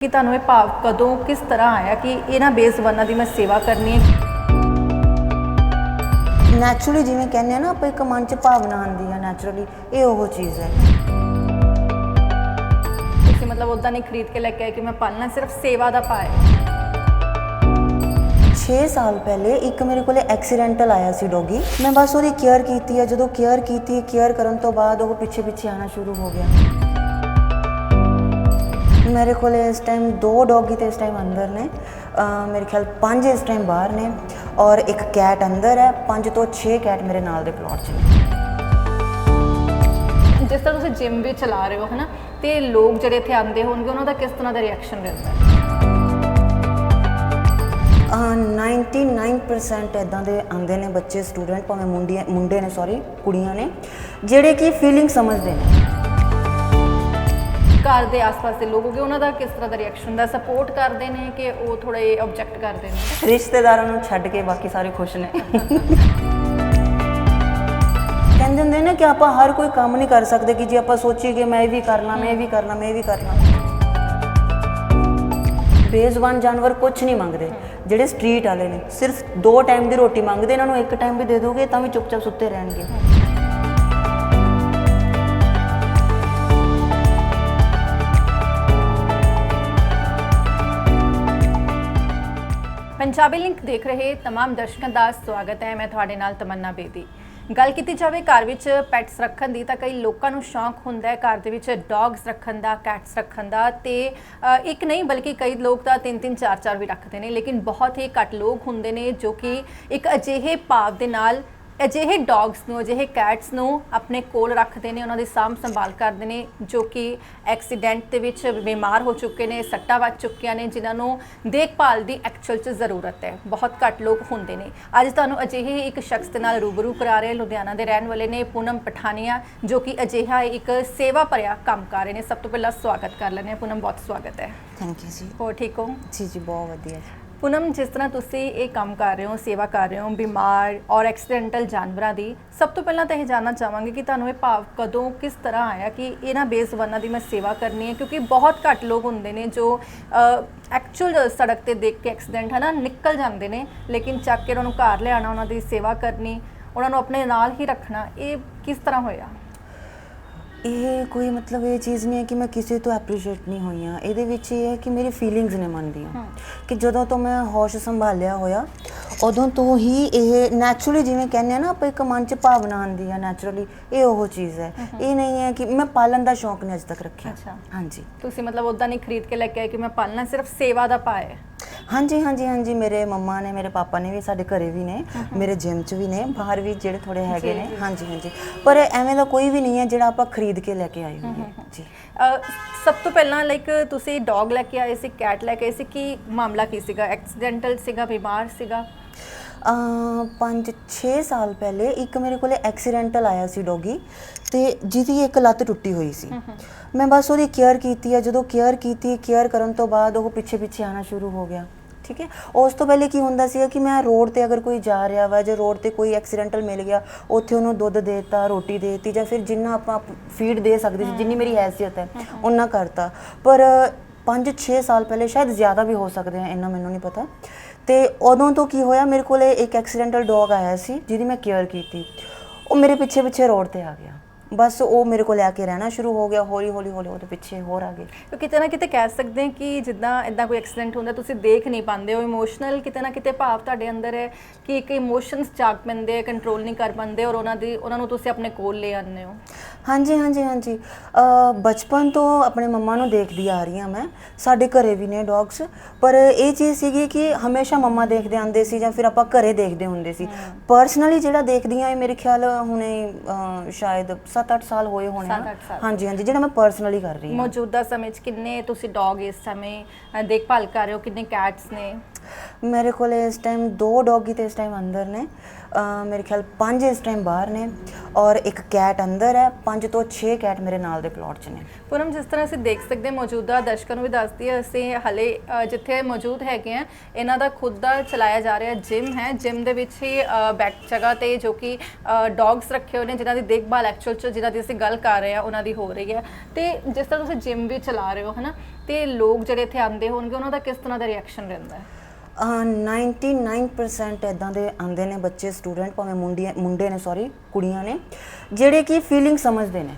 ਕਿ ਤੁਹਾਨੂੰ ਇਹ ਭਾਵ ਕਦੋਂ ਕਿਸ ਤਰ੍ਹਾਂ ਆਇਆ ਕਿ ਇਹਨਾਂ ਬੇਜ਼ਬਾਨਾਂ ਦੀ ਮੈਂ ਸੇਵਾ ਕਰਨੀ ਹੈ? ਨੈਚੁਰਲੀ ਜਿਵੇਂ ਕਹਿੰਦੇ ਆ ਨਾ ਆਪਾਂ ਇੱਕ ਮਨ 'ਚ ਭਾਵਨਾ ਆਉਂਦੀ ਆ ਨੈਚੁਰਲੀ ਇਹ ਉਹ ਚੀਜ਼ ਹੈ। ਤੁਸੀਂ ਮਤਲਬ ਉਦਾਂ ਨਹੀਂ ਖਰੀਦ ਕੇ ਲੈ ਕੇ ਆਏ ਕਿ ਮੈਂ ਪਾਲਣਾ ਸਿਰਫ ਸੇਵਾ ਦਾ ਹੈ? 6 ਸਾਲ ਪਹਿਲੇ ਇੱਕ ਮੇਰੇ ਕੋਲੇ ਐਕਸੀਡੈਂਟਲ ਆਇਆ ਸੀ ਡੋਗੀ। ਮੈਂ ਬਸ ਉਹਦੀ ਕੇਅਰ ਕੀਤੀ ਹੈ ਜਦੋਂ ਕੇਅਰ ਕੀਤੀ ਕੇਅਰ ਕਰਨ ਤੋਂ ਬਾਅਦ ਉਹ ਪਿੱਛੇ ਪਿੱਛੇ ਆਣਾ ਸ਼ੁਰੂ ਹੋ ਗਿਆ। ਮੇਰੇ ਕੋਲੇ ਇਸ ਟਾਈਮ ਦੋ ਡੋਗੀ ਤੇ ਇਸ ਟਾਈਮ ਅੰਦਰ ਨੇ। ਮੇਰੇ ਖਿਆਲ ਪੰਜ ਇਸ ਟਾਈਮ ਬਾਹਰ ਨੇ ਔਰ ਇੱਕ ਕੈਟ ਅੰਦਰ ਹੈ। ਪੰਜ ਤੋਂ 6 ਕੈਟ ਮੇਰੇ ਨਾਲ ਦੇ ਪਲਾਟ 'ਚ ਨੇ। ਜਿਸ ਤਰ੍ਹਾਂ ਤੁਸੀਂ ਜਿਮ ਵੀ ਚਲਾ ਰਹੇ ਹੋ ਹਨਾ ਤੇ ਲੋਕ ਜਿਹੜੇ ਇੱਥੇ ਆਉਂਦੇ ਹੋਣਗੇ ਉਹਨਾਂ ਦਾ ਕਿਸ ਤਰ੍ਹਾਂ ਦਾ ਰਿਐਕਸ਼ਨ ਰਹਿੰਦਾ ਹੈ? ਅਹ 99% ਇਦਾਂ ਦੇ ਆਉਂਦੇ ਨੇ ਬੱਚੇ ਸਟੂਡੈਂਟ ਭਾਵੇਂ ਮੁੰਡੇ ਮੁੰਡੇ ਨੇ ਸੌਰੀ ਕੁੜੀਆਂ ਨੇ ਜਿਹੜੇ ਕਿ ਫੀਲਿੰਗ ਸਮਝਦੇ ਨੇ। ਘਰ ਦੇ ਆਸ-ਪਾਸ ਦੇ ਲੋਕ ਹੋਗੇ ਉਹਨਾਂ ਦਾ ਕਿਸ ਤਰ੍ਹਾਂ ਦਾ ਰਿਐਕਸ਼ਨ ਹੁੰਦਾ? ਸਪੋਰਟ ਕਰਦੇ ਨੇ ਕਿ ਉਹ ਥੋੜੇ ਆਬਜੈਕਟ ਕਰਦੇ ਨੇ? ਰਿਸ਼ਤੇਦਾਰਾਂ ਨੂੰ ਛੱਡ ਕੇ ਬਾਕੀ ਸਾਰੇ ਖੁਸ਼ ਨੇ। ਕਹਿੰਦੇ ਹੁੰਦੇ ਨੇ ਕਿ ਆਪਾਂ ਹਰ ਕੋਈ ਕੰਮ ਨਹੀਂ ਕਰ ਸਕਦੇ ਕਿ ਜੇ ਆਪਾਂ ਸੋਚੀਏ ਕਿ ਮੈਂ ਇਹ ਵੀ ਕਰਨਾ, ਮੈਂ ਇਹ ਵੀ ਕਰਨਾ, ਮੈਂ ਇਹ ਵੀ ਕਰਨਾ। ਲਾਂ ਬੇਜ਼ਬਾਨ ਜਾਨਵਰ ਕੁਝ ਨਹੀਂ ਮੰਗਦੇ। ਜਿਹੜੇ ਸਟਰੀਟ ਵਾਲੇ ਨੇ, ਸਿਰਫ ਦੋ ਟਾਈਮ ਦੀ ਰੋਟੀ ਮੰਗਦੇ, ਇਹਨਾਂ ਨੂੰ ਇੱਕ ਟਾਈਮ ਵੀ ਦੇ ਦੋਗੇ ਤਾਂ ਵੀ ਚੁੱਪਚਾਪ ਸੁੱਤੇ ਰਹਿਣਗੇ। ਪੰਜਾਬੀ ਲਿੰਕ ਦੇਖ ਰਹੇ तमाम ਦਰਸ਼ਕਾਂ ਦਾ ਸਵਾਗਤ ਹੈ ਮੈਂ ਤੁਹਾਡੇ ਨਾਲ ਤਮੰਨਾ ਬੇਦੀ ਗੱਲ ਕੀਤੀ ਜਾਵੇ ਘਰ ਵਿੱਚ ਪੈਟਸ ਰੱਖਣ ਦੀ ਤਾਂ ਕਈ ਲੋਕਾਂ ਨੂੰ ਸ਼ੌਂਕ ਹੁੰਦਾ ਹੈ ਘਰ ਦੇ ਵਿੱਚ ਡੌਗਸ ਰੱਖਣ ਦਾ ਕੈਟਸ ਰੱਖਣ ਦਾ ਤੇ ਅ, ਇੱਕ ਨਹੀਂ ਬਲਕਿ ਕਈ ਲੋਕ ਤਾਂ ਤਿੰਨ ਤਿੰਨ ਚਾਰ ਚਾਰ ਵੀ ਰੱਖਦੇ ਨੇ ਲੇਕਿਨ ਬਹੁਤ ਹੀ ਘੱਟ ਲੋਕ ਹੁੰਦੇ ਨੇ ਜੋ ਕਿ ਇੱਕ ਅਜਿਹੇ ਭਾਵ ਦੇ ਨਾਲ ਅਜਿਹੇ ਡੌਗਸ ਨੂੰ ਅਜਿਹੇ ਕੈਟਸ ਨੂੰ ਆਪਣੇ ਕੋਲ ਰੱਖਦੇ ਨੇ ਉਹਨਾਂ ਦੀ ਸਾਂਭ ਸੰਭਾਲ ਕਰਦੇ ਨੇ ਜੋ ਕਿ ਐਕਸੀਡੈਂਟ ਦੇ ਵਿੱਚ ਬਿਮਾਰ ਹੋ ਚੁੱਕੇ ਨੇ ਸੱਟਾਂ ਵੱਜ ਚੁੱਕੀਆਂ ਨੇ ਜਿਨ੍ਹਾਂ ਨੂੰ ਦੇਖਭਾਲ ਦੀ ਐਕਚੁਅਲ 'ਚ ਜ਼ਰੂਰਤ ਹੈ। ਬਹੁਤ ਘੱਟ ਲੋਕ ਹੁੰਦੇ ਨੇ। ਅੱਜ ਤੁਹਾਨੂੰ ਅਜਿਹੇ ਇੱਕ ਸ਼ਖਸ ਦੇ ਨਾਲ ਰੂਬਰੂ ਕਰਾ ਰਹੇ ਲੁਧਿਆਣਾ ਦੇ ਰਹਿਣ ਵਾਲੇ ਨੇ ਪੂਨਮ ਪਠਾਨੀਆ ਜੋ ਕਿ ਅਜਿਹਾ ਇੱਕ ਸੇਵਾ ਭਰਿਆ ਕੰਮ ਕਰ ਰਹੇ ਨੇ। ਸਭ ਤੋਂ ਪਹਿਲਾਂ ਸਵਾਗਤ ਕਰ ਲੈਂਦੇ ਹਾਂ। ਪੂਨਮ ਬਹੁਤ ਸਵਾਗਤ ਹੈ। ਥੈਂਕ ਯੂ ਜੀ। ਹੋਰ ਠੀਕ ਹੋ? ਜੀ ਜੀ ਬਹੁਤ ਵਧੀਆ ਜੀ। ਪੂਨਮ, ਜਿਸ ਤਰ੍ਹਾਂ ਤੁਸੀਂ ਇਹ ਕੰਮ ਕਰ ਰਹੇ ਹੋ, ਸੇਵਾ ਕਰ ਰਹੇ ਹੋ, ਬਿਮਾਰ ਔਰ ਐਕਸੀਡੈਂਟਲ ਜਾਨਵਰਾਂ ਦੀ, ਸਭ ਤੋਂ ਪਹਿਲਾਂ ਤਾਂ ਇਹ ਜਾਨਣਾ ਚਾਹਾਂਗੇ ਕਿ ਤੁਹਾਨੂੰ ਇਹ ਭਾਵ ਕਦੋਂ, ਕਿਸ ਤਰ੍ਹਾਂ ਆਇਆ ਕਿ ਇਹਨਾਂ ਬੇਜ਼ਬਾਨਾਂ ਦੀ ਮੈਂ ਸੇਵਾ ਕਰਨੀ ਹੈ, ਕਿਉਂਕਿ ਬਹੁਤ ਘੱਟ ਲੋਕ ਹੁੰਦੇ ਨੇ ਜੋ ਐਕਚੁਅਲ ਸੜਕ ਤੇ ਦੇਖ ਕੇ ਐਕਸੀਡੈਂਟ ਹੈ ਨਾ ਨਿਕਲ ਜਾਂਦੇ ਨੇ, ਲੇਕਿਨ ਚੱਕ ਕੇ ਉਹਨਾਂ ਨੂੰ ਘਰ ਲਿਆਉਣਾ, ਉਹਨਾਂ ਦੀ ਸੇਵਾ ਕਰਨੀ, ਉਹਨਾਂ ਨੂੰ ਆਪਣੇ ਨਾਲ ਹੀ ਰੱਖਣਾ, ਇਹ ਕਿਸ ਤਰ੍ਹਾਂ ਹੋਇਆ? ਇਹ ਕੋਈ ਮਤਲਬ ਇਹ ਚੀਜ਼ ਨਹੀਂ ਹੈ ਕਿ ਮੈਂ ਕਿਸੇ ਤੋਂ ਐਪਰੀਸ਼ੀਏਟ ਨਹੀਂ ਹੋਈ ਹਾਂ। ਇਹਦੇ ਵਿੱਚ ਇਹ ਹੈ ਕਿ ਮੇਰੀ ਫੀਲਿੰਗਸ ਨੇ ਮਨ ਦੀਆਂ ਕਿ ਜਦੋਂ ਤੋਂ ਮੈਂ ਹੋਸ਼ ਸੰਭਾਲਿਆ ਹੋਇਆ ਉਦੋਂ ਤੋਂ ਹੀ ਇਹ ਨੈਚੁਰਲੀ ਜਿਵੇਂ ਕਹਿੰਦੇ ਆ ਨਾ ਆਪਾਂ ਇੱਕ ਮਨ 'ਚ ਭਾਵਨਾ ਆਉਂਦੀ ਆ ਨੈਚੁਰਲੀ ਇਹ ਉਹ ਚੀਜ਼ ਹੈ। ਇਹ ਨਹੀਂ ਹੈ ਕਿ ਮੈਂ ਪਾਲਣ ਦਾ ਸ਼ੌਂਕ ਨਹੀਂ ਅਜੇ ਤੱਕ ਰੱਖਿਆ। ਅੱਛਾ। ਹਾਂਜੀ। ਤੁਸੀਂ ਮਤਲਬ ਉਦਾਂ ਨਹੀਂ ਖਰੀਦ ਕੇ ਲੈ ਕੇ ਆਏ ਕਿ ਮੈਂ ਪਾਲਣਾ ਸਿਰਫ ਸੇਵਾ ਦਾ ਹੈ? ਹਾਂਜੀ ਹਾਂਜੀ ਹਾਂਜੀ ਮੇਰੇ ਮੰਮਾ ਨੇ ਮੇਰੇ ਪਾਪਾ ਨੇ ਵੀ ਸਾਡੇ ਘਰੇ ਵੀ ਨੇ ਮੇਰੇ ਜਿਮ 'ਚ ਵੀ ਨੇ ਬਾਹਰ ਵੀ ਜਿਹੜੇ ਥੋੜੇ ਹੈਗੇ ਨੇ। ਹਾਂਜੀ ਹਾਂਜੀ। ਪਰ ਐਵੇਂ ਦਾ ਕੋਈ ਵੀ ਨਹੀਂ ਹੈ ਜਿਹੜਾ ਆਪਾਂ ਖਰੀਦ ਕੇ ਲੈ ਕੇ ਆਏ ਹੋਈਏ। ਜੀ। ਸਭ ਤੋਂ ਪਹਿਲਾਂ ਲਾਈਕ ਤੁਸੀਂ ਡੌਗ ਲੈ ਕੇ ਆਏ ਸੀ ਕੈਟ ਲੈ ਕੇ ਆਏ ਸੀ ਕੀ ਮਾਮਲਾ ਕੀ ਸੀਗਾ? ਐਕਸੀਡੈਂਟਲ ਸੀਗਾ ਬਿਮਾਰ ਸੀਗਾ? ਅ 5-6 ਸਾਲ ਪਹਿਲੇ ਇੱਕ ਮੇਰੇ ਕੋਲੇ ਐਕਸੀਡੈਂਟਲ ਆਇਆ ਸੀ ਡੋਗੀ ਤੇ ਜਿਹਦੀ ਇੱਕ ਲੱਤ ਟੁੱਟੀ ਹੋਈ ਸੀ। ਮੈਂ ਬਸ ਉਹਦੀ ਕੇਅਰ ਕੀਤੀ ਹੈ ਜਦੋਂ ਕੇਅਰ ਕੀਤੀ ਕੇਅਰ ਕਰਨ ਤੋਂ ਬਾਅਦ ਉਹ ਪਿੱਛੇ ਪਿੱਛੇ ਆਣਾ ਸ਼ੁਰੂ ਹੋ ਗਿਆ ਠੀਕ ਹੈ? ਉਸ ਤੋਂ ਪਹਿਲੇ ਕੀ ਹੁੰਦਾ ਸੀਗਾ ਕਿ ਮੈਂ ਰੋਡ ਤੇ ਅਗਰ ਕੋਈ ਜਾ ਰਿਹਾ ਵਾ ਜਾਂ ਰੋਡ ਤੇ ਕੋਈ ਐਕਸੀਡੈਂਟਲ ਮਿਲ ਗਿਆ ਉੱਥੇ ਉਹਨੂੰ ਦੁੱਧ ਦਿੱਤਾ ਰੋਟੀ ਦੇ ਦਿੱਤੀ ਜਾਂ ਫਿਰ ਜਿੰਨਾ ਆਪਾਂ ਫੀਡ ਦੇ ਸਕਦੇ ਸੀ ਜਿੰਨੀ ਮੇਰੀ ਹੈਸੀਅਤ ਹੈ ਉਹਨਾਂ ਕਰਤਾ। ਪਰ 5-6 ਸਾਲ ਪਹਿਲੇ ਸ਼ਾਇਦ ਜ਼ਿਆਦਾ ਵੀ ਹੋ ਸਕਦੇ ਆ ਇੰਨਾ ਮੈਨੂੰ ਨਹੀਂ ਪਤਾ। ਤੇ ਉਦੋਂ ਤੋਂ ਕੀ ਹੋਇਆ, ਮੇਰੇ ਕੋਲੇ ਇੱਕ ਐਕਸੀਡੈਂਟਲ ਡੌਗ ਆਇਆ ਸੀ, ਜਿਹਦੀ ਮੈਂ ਕੇਅਰ ਕੀਤੀ। ਉਹ ਮੇਰੇ ਪਿੱਛੇ ਪਿੱਛੇ ਰੋਡ ਤੇ ਆ ਗਿਆ। ਬਸ ਉਹ ਮੇਰੇ ਕੋਲ ਆ ਕੇ ਰਹਿਣਾ ਸ਼ੁਰੂ ਹੋ ਗਿਆ ਹੌਲੀ ਹੌਲੀ ਹੌਲੀ ਉਹਦੇ ਪਿੱਛੇ ਹੋਰ ਆ ਗਏ। ਤਾਂ ਕਿਤੇ ਨਾ ਕਿਤੇ ਕਹਿ ਸਕਦੇ ਹਾਂ ਕਿ ਜਿੱਦਾਂ ਇਦਾਂ ਕੋਈ ਐਕਸੀਡੈਂਟ ਹੁੰਦਾ ਤੁਸੀਂ ਦੇਖ ਨਹੀਂ ਪਾਉਂਦੇ ਹੋ। ਇਮੋਸ਼ਨਲ ਕਿਤੇ ਨਾ ਕਿਤੇ ਭਾਵ ਤੁਹਾਡੇ ਅੰਦਰ ਹੈ ਕਿ ਇੱਕ ਇਮੋਸ਼ਨਸ ਜਾਗ ਪੈਂਦੇ ਆ ਕੰਟਰੋਲ ਨਹੀਂ ਕਰ ਪਾਉਂਦੇ ਔਰ ਉਹਨਾਂ ਦੀ ਉਹਨਾਂ ਨੂੰ ਤੁਸੀਂ ਆਪਣੇ ਕੋਲ ਲੈ ਆਉਂਦੇ ਹੋ। ਹਾਂਜੀ ਹਾਂਜੀ ਹਾਂਜੀ। ਅ, ਬਚਪਨ ਤੋਂ ਆਪਣੇ ਮੰਮਾ ਨੂੰ ਦੇਖਦੀ ਆ ਰਹੀ ਹਾਂ ਮੈਂ। ਸਾਡੇ ਘਰੇ ਵੀ ਨੇ ਡੌਗਸ ਪਰ ਇਹ ਚੀਜ਼ ਸੀਗੀ ਕਿ ਹਮੇਸ਼ਾ ਮੰਮਾ ਦੇਖਦੇ ਆਂਦੇ ਸੀ ਜਾਂ ਫਿਰ ਆਪਾਂ ਘਰੇ ਦੇਖਦੇ ਹੁੰਦੇ ਸੀ। ਪਰਸਨਲੀ ਜਿਹੜਾ ਦੇਖਦੀ ਆ ਇਹ ਮੇਰੇ ਖਿਆਲ ਹੁਣੇ ਅ, ਸ਼ਾਇਦ 7-8 ਸਾਲ ਹੋਏ ਹੋਣੇ ਆ। ਸਾਲ। ਹਾਂਜੀ ਹਾਂਜੀ ਜਿਹੜਾ ਮੈਂ ਪਰਸਨਲੀ ਕਰ ਰਹੀ ਹਾਂ ਮੌਜੂਦਾ ਸਮੇਂ 'ਚ ਕਿੰਨੇ ਤੁਸੀਂ ਡੌਗ ਇਸ ਸਮੇਂ ਅ, ਦੇਖਭਾਲ ਕਰ ਰਹੇ ਹੋ ਕਿੰਨੇ ਕੈਟਸ ਨੇ ਮੇਰੇ ਕੋਲ ਇਸ ਟਾਈਮ ਦੋ ਡੌਗੀ ਤੇ ਇਸ ਟਾਈਮ ਅੰਦਰ ਨੇ ਮੇਰੇ ਖਿਆਲ ਪੰਜ ਇਸ ਟਾਈਮ ਬਾਹਰ ਨੇ ਔਰ ਇੱਕ ਕੈਟ ਅੰਦਰ ਹੈ। ਪੰਜ ਤੋਂ 6 ਕੈਟ ਮੇਰੇ ਨਾਲ ਦੇ ਪਲਾਟ 'ਚ ਨੇ। ਪੂਨਮ, ਜਿਸ ਤਰ੍ਹਾਂ ਅਸੀਂ ਦੇਖ ਸਕਦੇ ਮੌਜੂਦਾ ਦਰਸ਼ਕਾਂ ਨੂੰ ਵੀ ਦੱਸਦੀ ਹੈ, ਅਸੀਂ ਹਲੇ ਜਿੱਥੇ ਮੌਜੂਦ ਹੈਗੇ ਆ ਇਹਨਾਂ ਦਾ ਖੁਦ ਦਾ ਚਲਾਇਆ ਜਾ ਰਿਹਾ ਜਿਮ ਹੈ। ਜਿਮ ਦੇ ਵਿੱਚ ਹੀ ਬੈਕ ਜਗ੍ਹਾ ਤੇ ਜੋ ਕਿ ਡੌਗਸ ਰੱਖੇ ਹੋਏ ਨੇ, ਜਿਨ੍ਹਾਂ ਦੀ ਦੇਖਭਾਲ ਐਕਚੁਅਲ ਚ, ਜਿਨ੍ਹਾਂ ਦੀ ਅਸੀਂ ਗੱਲ ਕਰ ਰਹੇ ਆ ਉਹਨਾਂ ਦੀ ਹੋ ਰਹੀ ਹੈ। ਤੇ ਜਿਸ ਤਰ੍ਹਾਂ ਤੁਸੀਂ ਜਿਮ ਵੀ ਚਲਾ ਰਹੇ ਹੋ, ਹਨਾ, ਤੇ ਲੋਕ ਜਿਹੜੇ ਇੱਥੇ ਆਉਂਦੇ ਹੋਣਗੇ, ਉਹਨਾਂ ਦਾ ਕਿਸ ਤਰ੍ਹਾਂ ਦਾ ਰਿਐਕਸ਼ਨ ਰਹਿੰਦਾ ਹੈ? 99% ਇਦਾਂ ਦੇ ਆਂਦੇ ਨੇ ਬੱਚੇ ਸਟੂਡੈਂਟ ਭਾਵੇਂ ਮੁੰਡੇ ਮੁੰਡੇ ਨੇ ਸੌਰੀ ਕੁੜੀਆਂ ਨੇ ਜਿਹੜੇ ਕਿ ਫੀਲਿੰਗ ਸਮਝਦੇ ਨੇ।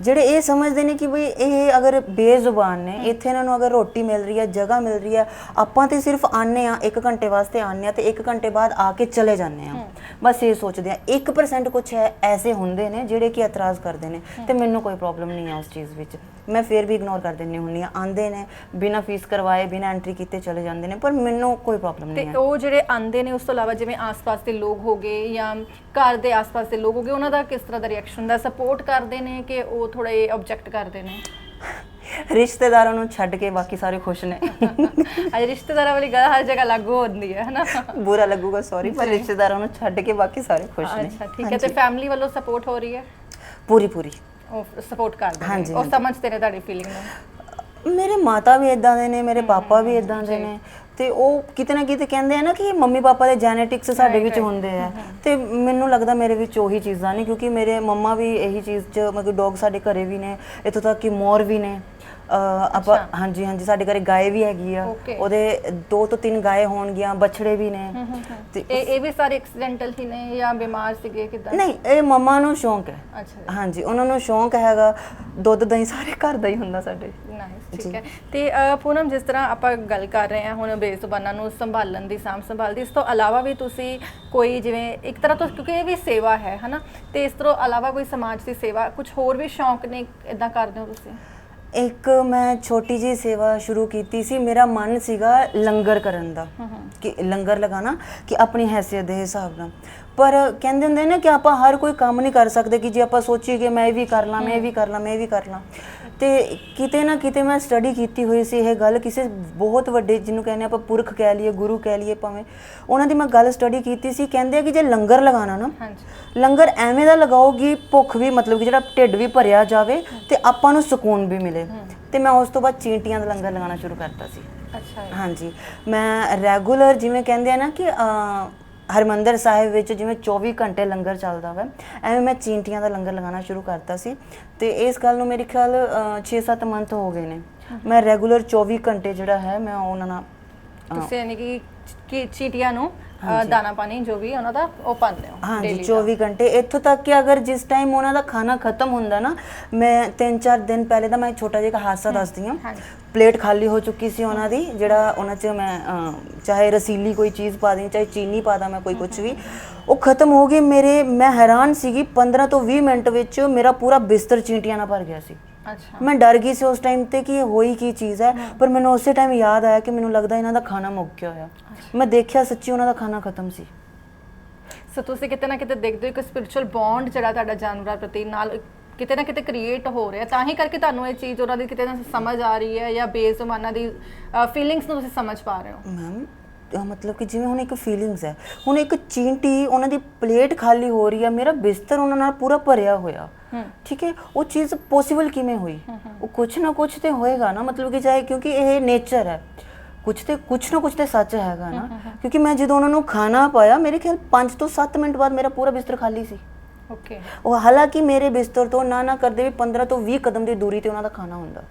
ਜਿਹੜੇ ਇਹ ਸਮਝਦੇ ਨੇ ਕਿ ਬਈ ਇਹ ਅਗਰ ਬੇਜ਼ੁਬਾਨ ਨੇ ਇੱਥੇ ਇਹਨਾਂ ਨੂੰ ਅਗਰ ਰੋਟੀ ਮਿਲ ਰਹੀ ਹੈ ਜਗ੍ਹਾ ਮਿਲ ਰਹੀ ਹੈ ਆਪਾਂ ਤੇ ਸਿਰਫ ਆਨੇ ਆ 1 ਘੰਟੇ ਵਾਸਤੇ ਆਨੇ ਆ ਤੇ 1 ਘੰਟੇ ਬਾਅਦ ਆ ਕੇ ਚਲੇ ਜਾਂਦੇ ਆ ਬਸ ਇਹ ਸੋਚਦੇ ਆ 1% ਕੁਝ ਹੈ ਐਸੇ ਹੁੰਦੇ ਨੇ ਜਿਹੜੇ ਕਿ ਇਤਰਾਜ਼ ਕਰਦੇ ਨੇ ਤੇ ਮੈਨੂੰ ਕੋਈ ਪ੍ਰੋਬਲਮ ਨਹੀਂ ਹੈ ਉਸ ਚੀਜ਼ ਵਿੱਚ। ਮੈਂ ਫੇਰ ਵੀ ਇਗਨੋਰ ਕਰ ਦਿੰਦੀ ਹੁੰਦੀ ਆ ਆਂਦੇ ਨੇ ਬਿਨਾਂ ਫੀਸ ਕਰਵਾਏ ਬਿਨਾਂ ਐਂਟਰੀ ਕੀਤੇ ਚਲੇ ਜਾਂਦੇ ਨੇ ਪਰ ਮੈਨੂੰ ਕੋਈ ਪ੍ਰੋਬਲਮ ਤੇ ਨਹੀਂ ਹੈ। ਉਹ ਜਿਹੜੇ ਆਂਦੇ ਨੇ ਉਸ ਤੋਂ ਇਲਾਵਾ ਜਿਵੇਂ ਆਸ-ਪਾਸ ਦੇ ਲੋਕ ਹੋਗੇ ਜਾਂ ਘਰ ਦੇ ਆਸ-ਪਾਸ ਦੇ ਲੋਕ ਹੋਗੇ ਉਹਨਾਂ ਦਾ ਕਿਸ ਤਰ੍ਹਾਂ ਦਾ ਰਿਐਕਸ਼ਨ ਹੁੰਦਾ? ਸਪੋਰਟ ਕਰਦੇ ਨੇ ਕਿ ਉਹ ਥੋੜੇ ਆਬਜੈਕਟ ਕਰਦੇ ਨੇ? ਰਿਸ਼ਤੇਦਾਰਾਂ ਨੂੰ ਛੱਡ ਕੇ ਬਾਕੀ ਸਾਰੇ ਖੁਸ਼ ਨੇ। ਅਜੇ ਰਿਸ਼ਤੇਦਾਰਾਂ ਵਾਲੀ ਗੱਲ ਹਰ ਜਗ੍ਹਾ ਲਾਗੂ ਹੁੰਦੀ ਹੈ ਹਨਾ? ਬੁਰਾ ਲੱਗੂਗਾ ਸੌਰੀ ਪਰ ਰਿਸ਼ਤੇਦਾਰਾਂ ਨੂੰ ਛੱਡ ਕੇ ਬਾਕੀ ਸਾਰੇ ਖੁਸ਼ ਨੇ। ਅੱਛਾ ਠੀਕ ਹੈ। ਤੇ ਫੈਮਿਲੀ ਵੱਲੋਂ ਸਪੋਰਟ ਹੋ ਰਹੀ ਹੈ? ਪੂਰੀ ਪੂਰੀ ਸਪੋਰਟ ਕਰਦੇ ਨੇ ਹਾਂਜੀ, ਉਹ ਸਮਝਦੇ ਨੇ ਤੁਹਾਡੀ ਫੀਲਿੰਗ ਨੂੰ? ਮੇਰੇ ਮਾਤਾ ਵੀ ਇਦਾਂ ਦੇ ਨੇ ਮੇਰੇ ਪਾਪਾ ਵੀ ਇਦਾਂ ਦੇ ਨੇ। ਤੇ ਉਹ ਕਿਤੇ ਨਾ ਕਿਤੇ ਕਹਿੰਦੇ ਆ ਨਾ ਕਿ ਮੰਮੀ ਪਾਪਾ ਦੇ ਜੈਨੇਟਿਕਸ ਸਾਡੇ ਵਿੱਚ ਹੁੰਦੇ ਆ। ਤੇ ਮੈਨੂੰ ਲੱਗਦਾ ਮੇਰੇ ਵਿੱਚ ਉਹੀ ਚੀਜ਼ਾਂ ਨੇ ਕਿਉਂਕਿ ਮੇਰੇ ਮੰਮਾ ਵੀ ਇਹੀ ਚੀਜ਼ 'ਚ ਮਤਲਬ ਡੌਗ ਸਾਡੇ ਘਰੇ ਵੀ ਨੇ ਇੱਥੋਂ ਤੱਕ ਕਿ ਮੋਰ ਵੀ ਨੇ। ਅਹ ਆਪਾਂ ਹਾਂਜੀ ਹਾਂਜੀ ਸਾਡੇ ਘਰੇ ਗਾਏ ਵੀ ਹੈਗੀ ਆ। Okay. ਉਹਦੇ ਦੋ ਤੋਂ ਤਿੰਨ ਗਾਏ ਹੋਣਗੀਆਂ ਬਛੜੇ ਵੀ ਨੇ। ਤੇ ਇਹ ਇਹ ਵੀ ਸਾਰੇ ਐਕਸੀਡੈਂਟਲ ਹੀ ਨੇ ਜਾਂ ਬਿਮਾਰ ਸੀਗੇ ਕਿਦਾਂ? ਨਹੀਂ ਇਹ ਮੰਮਾ ਨੂੰ ਸ਼ੌਂਕ ਹੈ। ਅੱਛਾ ਹਾਂਜੀ ਉਹਨਾਂ ਨੂੰ ਸ਼ੌਂਕ ਹੈਗਾ ਦੁੱਧ ਦਹੀਂ ਸਾਰੇ ਘਰ ਦਾ ਹੀ ਹੁੰਦਾ ਸਾਡੇ। ਨਾਈਸ ਠੀਕ ਹੈ। ਤੇ ਅ, ਪੂਨਮ ਜਿਸ ਤਰ੍ਹਾਂ ਆਪਾਂ ਗੱਲ ਕਰ ਰਹੇ ਹਾਂ ਹੁਣ ਬੇਜ਼ੁਬਾਨਾਂ ਨੂੰ ਸੰਭਾਲਣ ਦੀ ਸਾਂਭ ਸੰਭਾਲ ਦੀ ਇਸ ਤੋਂ ਇਲਾਵਾ ਵੀ ਤੁਸੀਂ ਕੋਈ ਜਿਵੇਂ ਇੱਕ ਤਰ੍ਹਾਂ ਤੋਂ ਕਿਉਂਕਿ ਇਹ ਵੀ ਸੇਵਾ ਹੈ ਹਨਾ? ਤੇ ਇਸ ਤੋਂ ਇਲਾਵਾ ਕੋਈ ਸਮਾਜ ਦੀ ਸੇਵਾ ਕੁਝ ਹੋਰ ਵੀ ਸ਼ੌਂਕ ਨੇ ਇਦਾਂ ਕਰਦੇ ਹੋ ਤੁਸੀਂ? ਇੱਕ ਮੈਂ ਛੋਟੀ ਜੀ ਸੇਵਾ ਸ਼ੁਰੂ ਕੀਤੀ ਸੀ ਮੇਰਾ ਮਨ ਸੀਗਾ ਲੰਗਰ ਕਰਨ ਦਾ। ਕਿ ਲੰਗਰ ਲਗਾਣਾ ਕਿ ਆਪਣੀ ਹੈਸੀਅਤ ਦੇ ਹਿਸਾਬ ਨਾਲ। ਪਰ ਕਹਿੰਦੇ ਹੁੰਦੇ ਨੇ ਕਿ ਆਪਾਂ ਹਰ ਕੋਈ ਕੰਮ ਨਹੀਂ ਕਰ ਸਕਦੇ ਕਿ ਜੇ ਆਪਾਂ ਸੋਚੀਏ ਕਿ ਮੈਂ ਇਹ ਵੀ ਕਰ ਲਾਂ ਮੈਂ ਇਹ ਵੀ ਕਰ ਲਾਂ ਮੈਂ ਇਹ ਵੀ ਕਰ ਲਾਂ। ਤੇ ਕਿਤੇ ਨਾ ਕਿਤੇ ਮੈਂ ਸਟੱਡੀ ਕੀਤੀ ਹੋਈ ਸੀ ਇਹ ਗੱਲ ਕਿਸੇ ਬਹੁਤ ਵੱਡੇ ਜਿਹਨੂੰ ਕਹਿੰਦੇ ਆਪਾਂ ਪੁਰਖ ਕਹਿ ਲਈਏ ਗੁਰੂ ਕਹਿ ਲਈਏ ਭਾਵੇਂ ਉਹਨਾਂ ਦੀ ਮੈਂ ਗੱਲ ਸਟੱਡੀ ਕੀਤੀ ਸੀ। ਕਹਿੰਦੇ ਆ ਕਿ ਜੇ ਲੰਗਰ ਲਗਾਣਾ ਨਾ ਹਾਂਜੀ। ਲੰਗਰ ਐਵੇਂ ਦਾ ਲਗਾਓਗੀ ਭੁੱਖ ਵੀ ਮਤਲਬ ਕਿ ਜਿਹੜਾ ਢਿੱਡ ਵੀ ਭਰਿਆ ਜਾਵੇ ਤੇ ਆਪਾਂ ਨੂੰ ਸਕੂਨ ਵੀ ਮਿਲੇ। ਤੇ ਮੈਂ ਉਸ ਤੋਂ ਬਾਅਦ ਚੀਂਟੀਆਂ ਦਾ ਲੰਗਰ ਲਗਾਉਣਾ ਸ਼ੁਰੂ ਕਰਤਾ ਸੀ। ਅੱਛਾ। ਹਾਂਜੀ। ਮੈਂ ਰੈਗੂਲਰ ਜਿਵੇਂ ਕਹਿੰਦੇ ਆ ਨਾ ਕਿ ਹਰਮੰਦਰ ਸਾਹਿਬ ਵਿੱਚ ਜਿਵੇਂ 24 ਘੰਟੇ ਲੰਗਰ ਚੱਲਦਾ ਵਾ, ਐਵੇਂ ਮੈਂ ਚੀਂਟੀਆਂ ਦਾ ਲੰਗਰ ਲਗਾਉਣਾ ਸ਼ੁਰੂ ਕਰਤਾ ਸੀ ਤੇ ਇਸ ਗੱਲ ਨੂੰ ਮੇਰੇ ਖਿਆਲ 6-7 ਮੰਥ ਹੋ ਗਏ ਨੇ। ਮੈਂ ਰੈਗੂਲਰ 24 ਘੰਟੇ ਜਿਹੜਾ ਹੈ, ਮੈਂ ਉਹਨਾਂ ਨਾਲ ਤੁਸੀਂ ਯਾਨੀ ਕਿ ਚੀਟੀਆਂ ਨੂੰ ਅ, ਦਾਣਾ ਪਾਣੀ ਜੋ ਵੀ ਉਹਨਾਂ ਦਾ ਉਹ ਪਾਉਂਦੇ ਹੋ ਹਾਂਜੀ daily ਦਾ। 24 ਘੰਟੇ। ਇੱਥੋਂ ਤੱਕ ਕਿ ਅਗਰ ਜਿਸ ਟਾਈਮ ਉਹਨਾਂ ਦਾ ਖਾਣਾ ਖਤਮ ਹੁੰਦਾ ਨਾ ਮੈਂ 3-4 ਦਿਨ ਪਹਿਲੇ ਦਾ ਮੈਂ ਛੋਟਾ ਜਿਹਾ ਇੱਕ ਹਾਦਸਾ ਦੱਸਦੀ ਹਾਂ। ਹਾਂਜੀ। ਪਲੇਟ ਖਾਲੀ ਹੋ ਚੁੱਕੀ ਸੀ ਉਹਨਾਂ ਦੀ ਜਿਹੜਾ ਉਹਨਾਂ 'ਚ ਮੈਂ ਅਹ, ਚਾਹੇ ਰਸੀਲੀ ਕੋਈ ਚੀਜ਼ ਪਾ ਦਾਂ ਚਾਹੇ ਚੀਨੀ ਪਾ ਦਾਂ ਮੈਂ ਕੋਈ ਕੁਝ ਵੀ ਉਹ ਖਤਮ ਹੋ ਗਈ। ਮੇਰੇ ਮੈਂ ਹੈਰਾਨ ਸੀਗੀ 15 ਤੋਂ 20 ਮਿੰਟ ਵਿੱਚ ਮੇਰਾ ਪੂਰਾ ਬਿਸਤਰ ਚੀਂਟੀਆਂ ਨਾਲ ਭਰ ਗਿਆ ਸੀ। ਮੈਂ ਡਰ ਗਈ ਸੀ ਉਸ ਟਾਈਮ ਤੇ ਕਿ ਇਹ ਹੋਈ ਕੀ ਚੀਜ਼ ਹੈ ਪਰ ਮੈਨੂੰ ਉਸੇ ਟਾਈਮ ਯਾਦ ਆਇਆ ਕਿ ਮੈਨੂੰ ਲੱਗਦਾ ਇਹਨਾਂ ਦਾ ਖਾਣਾ ਮੁੱਕ ਗਿਆ ਹੋਇਆ। ਮੈਂ ਦੇਖਿਆ ਸੱਚੀ ਉਹਨਾਂ ਦਾ ਖਾਣਾ ਖਤਮ ਸੀ। ਸੋ ਤੁਸੀਂ ਕਿਤੇ ਨਾ ਕਿਤੇ ਦੇਖਦੇ ਹੋ ਕਿ ਸਪਿਰਚੁਅਲ ਬੌਂਡ ਜਿਹੜਾ ਤੁਹਾਡਾ ਜਾਨਵਰਾਂ ਪ੍ਰਤੀ ਨਾਲ ਕਿਤੇ ਨਾ ਕਿਤੇ ਕ੍ਰੀਏਟ ਹੋ ਰਿਹਾ। ਤਾਂ ਹੀ ਕਰਕੇ ਤੁਹਾਨੂੰ ਇਹ ਚੀਜ਼ ਉਹਨਾਂ ਦੀ ਕਿਤੇ ਨਾ ਸਮਝ ਆ ਰਹੀ ਹੈ ਜਾਂ ਬੇਜ਼ੁਬਾਨਾਂ ਦੀ ਫੀਲਿੰਗਸ ਨੂੰ ਤੁਸੀਂ ਸਮਝ ਪਾ ਰਹੇ ਹੋ। ਮੈਮ ਅਹ ਮਤਲਬ ਕਿ ਜਿਵੇਂ ਹੁਣ ਇੱਕ ਫੀਲਿੰਗਸ ਹੈ ਹੁਣ ਇੱਕ ਚੀਂਟੀ ਉਹਨਾਂ ਦੀ ਪਲੇਟ ਖਾਲੀ ਹੋ ਰਹੀ ਹੈ ਮੇਰਾ ਬਿਸਤਰ ਉਹਨਾਂ ਨਾਲ ਪੂਰਾ ਭਰਿਆ ਹੋਇਆ। ਠੀਕ ਹੈ? ਉਹ ਚੀਜ਼ ਪੋਸੀਬਲ ਕਿਵੇਂ ਹੋਈ? ਉਹ ਕੁਛ ਨਾ ਕੁਛ ਤੇ ਹੋਏਗਾ ਨਾ ਮਤਲਬ ਕਿ ਚਾਹੇ ਕਿਉਂਕਿ ਇਹ ਨੇਚਰ ਹੈ। ਕੁਛ ਤੇ ਕੁਛ ਨਾ ਕੁਛ ਤੇ ਸੱਚ ਹੈਗਾ ਨਾ। ਕਿਉਂਕਿ ਮੈਂ ਜਦੋਂ ਉਹਨਾਂ ਨੂੰ ਖਾਣਾ ਪਾਇਆ ਮੇਰੇ ਖਿਆਲ 5 ਤੋਂ 7 ਮਿੰਟ ਬਾਅਦ ਮੇਰਾ ਪੂਰਾ ਬਿਸਤਰ ਖਾਲੀ ਸੀ। ਓਕੇ ਉਹ ਹਾਲਾਂਕਿ ਮੇਰੇ ਬਿਸਤਰ ਤੋਂ ਨਾ ਨਾ ਕਰਦੇ ਵੀ 15 ਤੋਂ 20 ਕਦਮ ਦੀ ਦੂਰੀ ਤੇ ਉਹਨਾਂ ਦਾ ਖਾਣਾ ਹੁੰਦਾ।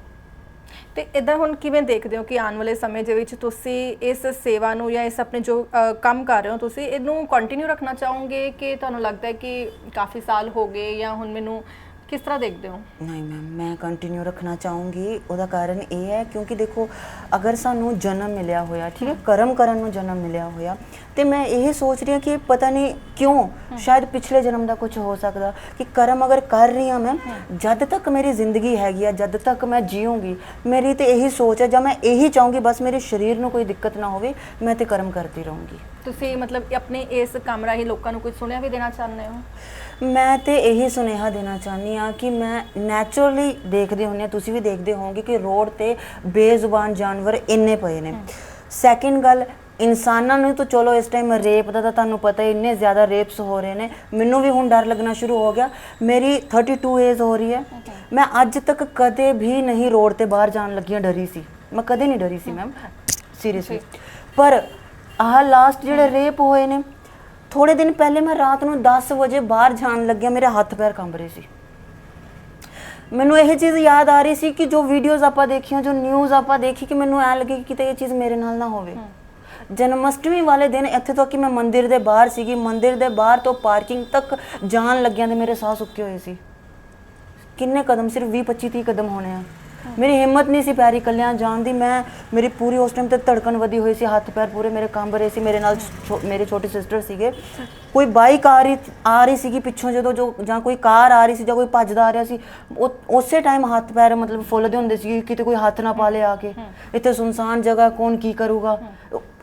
ਤੇ ਇਦਾਂ ਹੁਣ ਕਿਵੇਂ ਦੇਖਦੇ ਹੋ ਕਿ ਆਉਣ ਵਾਲੇ ਸਮੇਂ ਦੇ ਵਿੱਚ ਤੁਸੀਂ ਇਸ ਸੇਵਾ ਨੂੰ ਜਾਂ ਇਸ ਆਪਣੇ ਜੋ ਅ, ਕੰਮ ਕਰ ਰਹੇ ਹੋ ਤੁਸੀਂ ਇਹਨੂੰ ਕੰਟੀਨਿਊ ਰੱਖਣਾ ਚਾਹੋਗੇ ਕਿ ਤੁਹਾਨੂੰ ਲੱਗਦਾ ਹੈ ਕਿ ਕਾਫੀ ਸਾਲ ਹੋ ਗਏ ਜਾਂ ਹੁਣ ਮੈਨੂੰ ਕਿਸ ਤਰ੍ਹਾਂ ਦੇਖਦੇ ਹੋ? ਨਹੀਂ ਮੈਮ ਮੈਂ ਕੰਟੀਨਿਊ ਰੱਖਣਾ ਚਾਹੂੰਗੀ। ਉਹਦਾ ਕਾਰਨ ਇਹ ਹੈ ਕਿਉਂਕਿ ਦੇਖੋ ਅਗਰ ਸਾਨੂੰ ਜਨਮ ਮਿਲਿਆ ਹੋਇਆ ਠੀਕ ਹੈ ਕਰਮ ਕਰਨ ਨੂੰ ਜਨਮ ਮਿਲਿਆ ਹੋਇਆ ਤੇ ਮੈਂ ਇਹ ਸੋਚ ਰਹੀ ਹਾਂ ਕਿ ਪਤਾ ਨਹੀਂ ਕਿਉਂ ਸ਼ਾਇਦ ਪਿਛਲੇ ਜਨਮ ਦਾ ਕੁਝ ਹੋ ਸਕਦਾ ਕਿ ਕਰਮ ਅਗਰ ਕਰ ਰਹੀ ਹਾਂ ਮੈਂ ਜਦ ਤੱਕ ਮੇਰੀ ਜ਼ਿੰਦਗੀ ਹੈਗੀ ਆ ਜਦ ਤੱਕ ਮੈਂ ਜੀਊਂਗੀ ਮੇਰੀ ਤੇ ਇਹੀ ਸੋਚ ਹੈ ਜਾਂ ਮੈਂ ਇਹੀ ਚਾਹੂੰਗੀ ਬਸ ਮੇਰੇ ਸਰੀਰ ਨੂੰ ਕੋਈ ਦਿੱਕਤ ਨਾ ਹੋਵੇ ਮੈਂ ਤੇ ਕਰਮ ਕਰਦੀ ਰਹੂੰਗੀ। ਤੁਸੀਂ ਮਤਲਬ ਆਪਣੇ ਇਸ ਕੰਮ ਰਾਹੀਂ ਲੋਕਾਂ ਨੂੰ ਕੁਝ ਸੁਣਿਆ ਵੀ ਦੇਣਾ ਚਾਹੁੰਦੇ ਹੋ? ਮੈਂ ਤੇ ਇਹੀ ਸੁਨੇਹਾ ਦੇਣਾ ਚਾਹਨੀ ਆ ਕਿ ਮੈਂ ਨੈਚੁਰਲੀ ਦੇਖਦੇ ਹੁੰਨੇ ਆ ਤੁਸੀਂ ਵੀ ਦੇਖਦੇ ਹੋਵੋਗੇ ਕਿ ਰੋਡ ਤੇ ਬੇਜ਼ੁਬਾਨ ਜਾਨਵਰ ਇੰਨੇ ਪਏ ਨੇ। ਸੈਕਿੰਡ ਗੱਲ ਇਨਸਾਨਾਂ ਨੂੰ ਤਾਂ ਚਲੋ ਇਸ ਟਾਈਮ ਰੇਪ ਦਾ ਤਾਂ ਤੁਹਾਨੂੰ ਪਤਾ ਹੀ ਇੰਨੇ ਜ਼ਿਆਦਾ ਰੇਪਸ ਹੋ ਰਹੇ ਨੇ। ਮੈਨੂੰ ਵੀ ਹੁਣ ਡਰ ਲੱਗਣਾ ਸ਼ੁਰੂ ਹੋ ਗਿਆ। ਮੇਰੀ 32 ਏਜ ਹੋ ਰਹੀ ਹੈ। ਮੈਂ ਅੱਜ ਤੱਕ ਕਦੇ ਵੀ ਨਹੀਂ ਰੋਡ ਤੇ ਬਾਹਰ ਜਾਣ ਲੱਗੀਆਂ ਡਰੀ ਸੀ। ਮੈਂ ਕਦੇ ਨਹੀਂ ਡਰੀ ਸੀ ਮੈਮ ਸੀਰੀਅਸਲੀ ਪਰ ਆਹ ਲਾਸਟ ਜਿਹੜੇ ਰੇਪ ਹੋਏ ਨੇ ਥੋੜੇ ਦਿਨ ਪਹਿਲੇ ਮੈਂ ਰਾਤ ਨੂੰ 10 ਵਜੇ ਬਾਹਰ ਜਾਣ ਲੱਗਿਆ। ਮੇਰੇ ਹੱਥ ਪੈਰ ਕੰਬ ਰਹੇ ਸੀ। ਮੈਨੂੰ ਇਹ ਚੀਜ਼ ਯਾਦ ਆ ਰਹੀ ਸੀ ਕਿ ਜੋ ਵੀਡੀਓਜ਼ ਆਪਾਂ ਦੇਖੀਆਂ ਜੋ ਨਿਊਜ਼ ਆਪਾਂ ਦੇਖੀ ਕਿ ਮੈਨੂੰ ਐ ਲੱਗੇ ਕਿ ਕਿਤੇ ਇਹ ਚੀਜ਼ ਮੇਰੇ ਨਾਲ ਨਾ ਹੋਵੇ। ਜਨਮਸ਼ਟਮੀ ਵਾਲੇ ਦਿਨ ਇੱਥੇ ਤੋਂ ਕਿ ਮੈਂ ਮੰਦਿਰ ਦੇ ਬਾਹਰ ਸੀਗੀ ਮੰਦਿਰ ਦੇ ਬਾਹਰ ਤੋਂ ਪਾਰਕਿੰਗ ਤੱਕ ਜਾਣ ਲੱਗਿਆਂ ਤੇ ਮੇਰੇ ਸਾਹ ਸੁੱਕੇ ਹੋਏ ਸੀ। ਕਿੰਨੇ ਕਦਮ ਸਿਰਫ 20 25 30 ਕਦਮ ਹੋਣੇ ਆ। ਮੇਰੀ ਹਿੰਮਤ ਨਹੀਂ ਸੀ ਪੈਰੀ ਕੱਲਿਆਂ ਜਾਣ ਦੀ ਮੈਂ ਮੇਰੀ ਪੂਰੀ ਉਸ ਟਾਈਮ ਤੇ ਧੜਕਣ ਵਧੀ ਹੋਈ ਸੀ ਹੱਥ ਪੈਰ ਪੂਰੇ ਮੇਰੇ ਕੰਬ ਰਹੇ ਸੀ ਮੇਰੇ ਨਾਲ ਮੇਰੇ ਛੋਟੇ ਸਿਸਟਰ ਸੀਗੇ। ਕੋਈ ਬਾਈਕ ਆ ਰਹੀ ਆ ਰਹੀ ਸੀਗੀ ਪਿੱਛੋਂ ਜਦੋਂ ਜੋ ਜਾਂ ਕੋਈ ਕਾਰ ਆ ਰਹੀ ਸੀ ਜਾਂ ਕੋਈ ਭੱਜਦਾ ਆ ਰਿਹਾ ਸੀ ਉਸੇ ਟਾਈਮ ਹੱਥ ਪੈਰ ਮਤਲਬ ਫੁੱਲਦੇ ਹੁੰਦੇ ਸੀ ਕਿਤੇ ਕੋਈ ਹੱਥ ਨਾ ਪਾ ਲੇ ਆ ਕੇ। ਇੱਥੇ ਸੁਨਸਾਨ ਜਗ੍ਹਾ ਕੌਣ ਕੀ ਕਰੂਗਾ?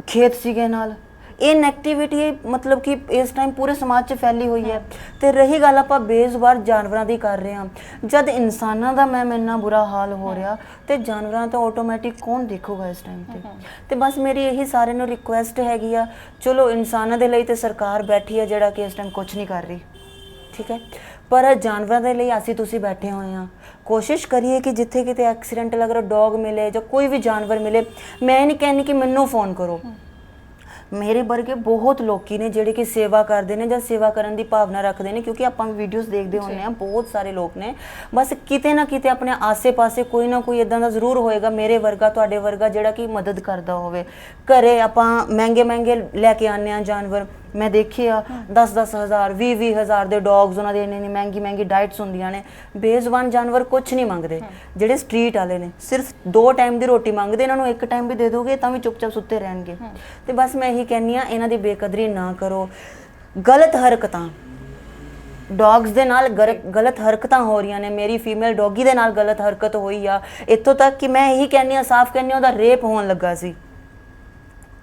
ਖੇਤ ਸੀਗੇ ਨਾਲ। ਇਹ ਨੈਗੇਟਿਵਿਟੀ ਮਤਲਬ ਕਿ ਇਸ ਟਾਈਮ ਪੂਰੇ ਸਮਾਜ 'ਚ ਫੈਲੀ ਹੋਈ ਹੈ। ਤੇ ਰਹੀ ਗੱਲ ਆਪਾਂ ਬੇਜ਼ੁਬਾਰ ਜਾਨਵਰਾਂ ਦੀ ਕਰ ਰਹੇ ਹਾਂ। ਜਦ ਇਨਸਾਨਾਂ ਦਾ ਮੈਮ ਇੰਨਾ ਬੁਰਾ ਹਾਲ ਹੋ ਰਿਹਾ, ਤੇ ਜਾਨਵਰਾਂ ਤਾਂ ਆਟੋਮੈਟਿਕ ਕੌਣ ਦੇਖੂਗਾ ਇਸ ਟਾਈਮ ਤੇ? ਤੇ ਬਸ ਮੇਰੀ ਇਹੀ ਸਾਰਿਆਂ ਨੂੰ ਰਿਕੁਐਸਟ ਹੈਗੀ ਆ, ਚਲੋ ਇਨਸਾਨਾਂ ਦੇ ਲਈ ਤੇ ਸਰਕਾਰ ਬੈਠੀ ਆ ਜਿਹੜਾ ਕਿ ਇਸ ਟਾਈਮ ਕੁਝ ਨਹੀਂ ਕਰ ਰਹੀ। ਠੀਕ ਹੈ? ਪਰ ਜਾਨਵਰਾਂ ਦੇ ਲਈ ਅਸੀਂ ਤੁਸੀਂ ਬੈਠੇ ਹੋਏ ਆ ਕੋਸ਼ਿਸ਼ ਕਰੀਏ ਕਿ ਜਿੱਥੇ ਕਿਤੇ ਐਕਸੀਡੈਂਟਲ ਅਗਰ ਡੌਗ ਮਿਲੇ ਜਾਂ ਕੋਈ ਵੀ ਜਾਨਵਰ ਮਿਲੇ ਮੈਂ ਨਹੀਂ ਕਹਿੰਦੀ ਕਿ ਮੈਨੂੰ ਫੋਨ ਕਰੋ। ਮੇਰੇ ਵਰਗੇ ਬਹੁਤ ਲੋਕੀ ਨੇ ਜਿਹੜੇ ਕਿ ਸੇਵਾ ਕਰਦੇ ਨੇ ਜਾਂ ਸੇਵਾ ਕਰਨ ਦੀ ਭਾਵਨਾ ਰੱਖਦੇ ਨੇ ਕਿਉਂਕਿ ਆਪਾਂ ਵੀਡੀਓਜ਼ ਦੇਖਦੇ ਹੁੰਦੇ ਆ ਬਹੁਤ ਸਾਰੇ ਲੋਕ ਨੇ। ਬਸ ਕਿਤੇ ਨਾ ਕਿਤੇ ਆਪਣੇ ਆਸੇ-ਪਾਸੇ ਕੋਈ ਨਾ ਕੋਈ ਇਦਾਂ ਦਾ ਜ਼ਰੂਰ ਹੋਏਗਾ ਮੇਰੇ ਵਰਗਾ ਤੁਹਾਡੇ ਵਰਗਾ ਜਿਹੜਾ ਕਿ ਮਦਦ ਕਰਦਾ ਹੋਵੇ। ਘਰੇ ਆਪਾਂ ਮਹਿੰਗੇ ਮਹਿੰਗੇ ਲੈ ਕੇ ਆਉਂਦੇ ਆ ਜਾਨਵਰ। ਮੈਂ ਦੇਖਿਆ 10-10 ਹਜ਼ਾਰ 20-20 ਹਜ਼ਾਰ ਦੇ ਡੌਗਸ ਉਹਨਾਂ ਦੇ ਇੰਨੀ ਇੰਨੀ ਮਹਿੰਗੀ ਮਹਿੰਗੀ ਡਾਈਟਸ ਹੁੰਦੀਆਂ ਨੇ। ਬੇਜ਼ੁਬਾਨ ਜਾਨਵਰ ਕੁਝ ਨਹੀਂ ਮੰਗਦੇ। ਜਿਹੜੇ ਸਟਰੀਟ ਵਾਲੇ ਨੇ ਸਿਰਫ ਦੋ ਟਾਈਮ ਦੀ ਰੋਟੀ ਮੰਗਦੇ ਇਹਨਾਂ ਨੂੰ ਇੱਕ ਟਾਈਮ ਵੀ ਦੇ ਦੋਗੇ ਤਾਂ ਵੀ ਚੁੱਪਚਾਪ ਸੁੱਤੇ ਰਹਿਣਗੇ। ਤੇ ਬਸ ਮੈਂ ਇਹੀ ਕਹਿੰਨੀ ਆ ਇਹਨਾਂ ਦੀ ਬੇਕਦਰੀ ਨਾ ਕਰੋ। ਗਲਤ ਹਰਕਤਾਂ ਡੌਗਸ ਦੇ ਨਾਲ ਗਲਤ ਹਰਕਤਾਂ ਹੋ ਰਹੀਆਂ ਨੇ। ਮੇਰੀ ਫੀਮੇਲ ਡੌਗੀ ਦੇ ਨਾਲ ਗਲਤ ਹਰਕਤ ਹੋਈ ਆ। ਇੱਥੋਂ ਤੱਕ ਕਿ ਮੈਂ ਇਹੀ ਕਹਿੰਨੀ ਆ ਸਾਫ਼ ਕਹਿੰਨੀ ਆ ਉਹਦਾ ਰੇਪ ਹੋਣ ਲੱਗਾ ਸੀ।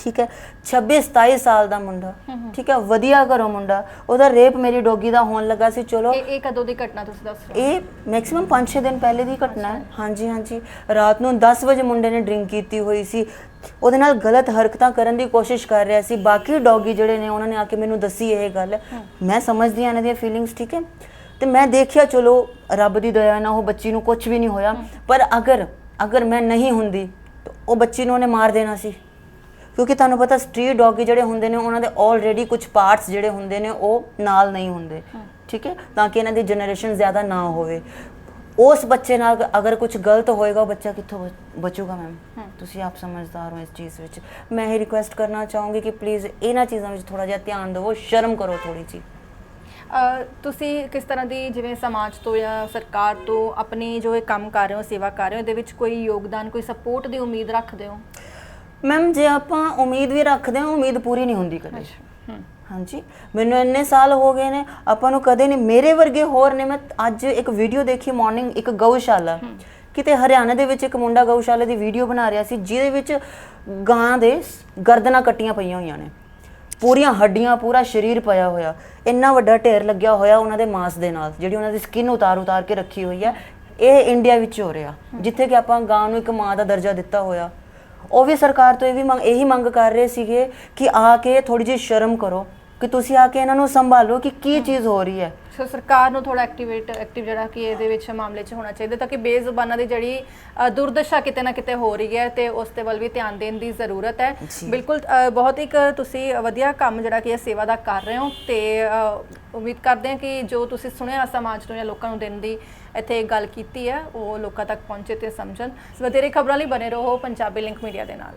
ਠੀਕ ਹੈ? 26 27 ਸਾਲ ਦਾ ਮੁੰਡਾ। ਠੀਕ ਹੈ? ਵਧੀਆ ਘਰੋਂ ਮੁੰਡਾ। ਉਹਦਾ ਰੇਪ ਮੇਰੀ ਡੌਗੀ ਦਾ ਹੋਣ ਲੱਗਾ ਸੀ ਚਲੋ। ਇਹ ਇਹ ਕਦੋਂ ਦੀ ਘਟਨਾ ਤੁਸੀਂ ਦੱਸ ਰਹੇ ਹੋ? ਇਹ ਮੈਕਸਿਮਮ 5-6 ਦਿਨ ਪਹਿਲੇ ਦੀ ਘਟਨਾ ਹੈ। ਹਾਂਜੀ ਹਾਂਜੀ। ਰਾਤ ਨੂੰ 10 ਵਜੇ ਮੁੰਡੇ ਨੇ ਡਰਿੰਕ ਕੀਤੀ ਹੋਈ ਸੀ। ਉਹਦੇ ਨਾਲ ਗਲਤ ਹਰਕਤਾਂ ਕਰਨ ਦੀ ਕੋਸ਼ਿਸ਼ ਕਰ ਰਿਹਾ ਸੀ। ਬਾਕੀ ਡੌਗੀ ਜਿਹੜੇ ਨੇ ਉਹਨਾਂ ਨੇ ਆ ਕੇ ਮੈਨੂੰ ਦੱਸੀ ਇਹ ਗੱਲ। ਮੈਂ ਸਮਝਦੀ ਹਾਂ ਇਹਨਾਂ ਦੀਆਂ ਫੀਲਿੰਗਸ ਠੀਕ ਹੈ? ਤੇ ਮੈਂ ਦੇਖਿਆ ਚਲੋ ਰੱਬ ਦੀ ਦਇਆ ਨਾਲ ਉਹ ਬੱਚੀ ਨੂੰ ਕੁਝ ਵੀ ਨਹੀਂ ਹੋਇਆ। ਪਰ ਅਗਰ ਅਗਰ ਮੈਂ ਨਹੀਂ ਹੁੰਦੀ ਤਾਂ ਉਹ ਬੱਚੀ ਨੂੰ ਉਹਨੇ ਮਾਰ ਦੇਣਾ ਸੀ। ਕਿਉਂਕਿ ਤੁਹਾਨੂੰ ਪਤਾ ਸਟਰੀਟ ਡੌਗੀ ਜਿਹੜੇ ਹੁੰਦੇ ਨੇ ਉਹਨਾਂ ਦੇ ਆਲਰੇਡੀ ਕੁਝ ਪਾਰਟਸ ਜਿਹੜੇ ਹੁੰਦੇ ਨੇ ਉਹ ਨਾਲ ਨਹੀਂ ਹੁੰਦੇ। ਠੀਕ ਹੈ? ਤਾਂ ਕਿ ਇਹਨਾਂ ਦੀ ਜਨਰੇਸ਼ਨ ਜ਼ਿਆਦਾ ਨਾ ਹੋਵੇ। ਉਸ ਬੱਚੇ ਨਾਲ ਅਗਰ ਕੁਝ ਗਲਤ ਹੋਏਗਾ ਉਹ ਬੱਚਾ ਕਿੱਥੋਂ ਬਚ- ਬਚੂਗਾ ਮੈਮ ਤੁਸੀਂ ਆਪ ਸਮਝਦਾਰ ਹੋ ਇਸ ਚੀਜ਼ ਵਿੱਚ। ਮੈਂ ਇਹ ਰਿਕੁਐਸਟ ਕਰਨਾ ਚਾਹੂੰਗੀ ਕਿ ਪਲੀਜ਼ ਇਹਨਾਂ ਚੀਜ਼ਾਂ ਵਿੱਚ ਥੋੜਾ ਜਿਹਾ ਧਿਆਨ ਦਿਵੋ ਸ਼ਰਮ ਕਰੋ ਥੋੜੀ ਜੀ ਤੁਸੀਂ ਕਿਸ ਤਰ੍ਹਾਂ ਦੀ ਜਿਵੇਂ ਸਮਾਜ ਤੋਂ ਜਾਂ ਸਰਕਾਰ ਤੋਂ ਆਪਣੀ ਜੋ ਇਹ ਕੰਮ ਕਰ ਰਹੇ ਹੋ ਸੇਵਾ ਕਰ ਰਹੇ ਹੋ ਇਹਦੇ ਵਿੱਚ ਕੋਈ ਯੋਗਦਾਨ ਕੋਈ ਸਪੋਰਟ ਦੀ ਉਮੀਦ ਰੱਖਦੇ ਹੋ? ਮੈਮ ਜੇ ਆਪਾਂ ਉਮੀਦ ਵੀ ਰੱਖਦੇ ਹਾਂ ਉਮੀਦ ਪੂਰੀ ਨਹੀਂ ਹੁੰਦੀ ਕਦੇ। ਹਾਂਜੀ। ਮੈਨੂੰ ਇੰਨੇ ਸਾਲ ਹੋ ਗਏ ਨੇ ਆਪਾਂ ਨੂੰ ਕਦੇ ਨਹੀਂ ਮੇਰੇ ਵਰਗੇ ਹੋਰ ਨੇ ਮੈਂ ਅੱਜ ਇੱਕ ਵੀਡੀਓ ਦੇਖੀ ਮਾਰਨਿੰਗ ਇੱਕ ਗਊਸ਼ਾਲਾ। ਕਿਤੇ ਹਰਿਆਣਾ ਦੇ ਵਿੱਚ ਇੱਕ ਮੁੰਡਾ ਗਊਸ਼ਾਲਾ ਦੀ ਵੀਡੀਓ ਬਣਾ ਰਿਹਾ ਸੀ ਜਿਹਦੇ ਵਿੱਚ ਗਾਂ ਦੇ ਗਰਦਨਾਂ ਕੱਟੀਆਂ ਪਈਆਂ ਹੋਈਆਂ ਨੇ। ਪੂਰੀਆਂ ਹੱਡੀਆਂ ਪੂਰਾ ਸਰੀਰ ਪਿਆ ਹੋਇਆ। ਇੰਨਾ ਵੱਡਾ ਢੇਰ ਲੱਗਿਆ ਹੋਇਆ ਉਹਨਾਂ ਦੇ ਮਾਸ ਦੇ ਨਾਲ ਜਿਹੜੀ ਉਹਨਾਂ ਦੀ ਸਕਿਨ ਉਤਾਰ ਉਤਾਰ ਕੇ ਰੱਖੀ ਹੋਈ ਹੈ। ਇਹ ਇੰਡੀਆ ਵਿੱਚ ਹੋ ਰਿਹਾ ਜਿੱਥੇ ਕਿ ਆਪਾਂ ਗਾਂ ਨੂੰ ਇੱਕ ਮਾਂ ਦਾ ਦਰਜਾ ਦਿੱਤਾ ਹੋਇਆ। ਉਹ ਵੀ ਸਰਕਾਰ ਤੋਂ ਇਹ ਵੀ ਮੰਗ ਇਹੀ ਮੰਗ ਕਰ ਰਹੇ ਸੀਗੇ ਕਿ ਆ ਕੇ ਥੋੜੀ ਜਿਹੀ ਸ਼ਰਮ ਕਰੋ। ਕਿ ਤੁਸੀਂ ਆ ਕੇ ਇਹਨਾਂ ਨੂੰ ਸੰਭਾਲੋ ਕਿ ਕੀ ਚੀਜ਼ ਹੋ ਰਹੀ ਹੈ। ਸੋ ਸਰਕਾਰ ਨੂੰ ਥੋੜਾ ਐਕਟੀਵੇਟ ਐਕਟਿਵ ਜਿਹੜਾ ਕਿ ਇਹਦੇ ਵਿੱਚ ਮਾਮਲੇ 'ਚ ਹੋਣਾ ਚਾਹੀਦਾ ਤਾਂ ਕਿ ਬੇਜ਼ੁਬਾਨਾਂ ਦੀ ਜਿਹੜੀ ਅ, ਦੁਰਦਸ਼ਾ ਕਿਤੇ ਨਾ ਕਿਤੇ ਹੋ ਰਹੀ ਹੈ ਤੇ ਉਸ ਤੇ ਵੱਲ ਵੀ ਧਿਆਨ ਦੇਣ ਦੀ ਜ਼ਰੂਰਤ ਹੈ। ਜੀ। ਬਿਲਕੁਲ ਅ, ਬਹੁਤ ਇੱਕ ਤੁਸੀਂ ਵਧੀਆ ਕੰਮ ਜਿਹੜਾ ਕਿ ਇਹ ਸੇਵਾ ਦਾ ਕਰ ਰਹੇ ਹੋ ਤੇ ਅ, ਉਮੀਦ ਕਰਦੇ ਹਾਂ ਕਿ ਜੋ ਤੁਸੀਂ ਸੁਣਿਆ ਸਮਾਜ ਨੂੰ ਜਾਂ ਲੋਕਾਂ ਨੂੰ ਦੇਣ ਦੀ ਇੱਥੇ ਗੱਲ ਕੀਤੀ ਹੈ ਉਹ ਲੋਕਾਂ ਤੱਕ ਪਹੁੰਚੇ ਤੇ ਸਮਝਣ। ਵਧੇਰੇ ਖਬਰਾਂ ਲਈ ਬਨੇ ਰਹੋ ਪੰਜਾਬੀ ਲਿੰਕ ਮੀਡੀਆ ਦੇ ਨਾਲ।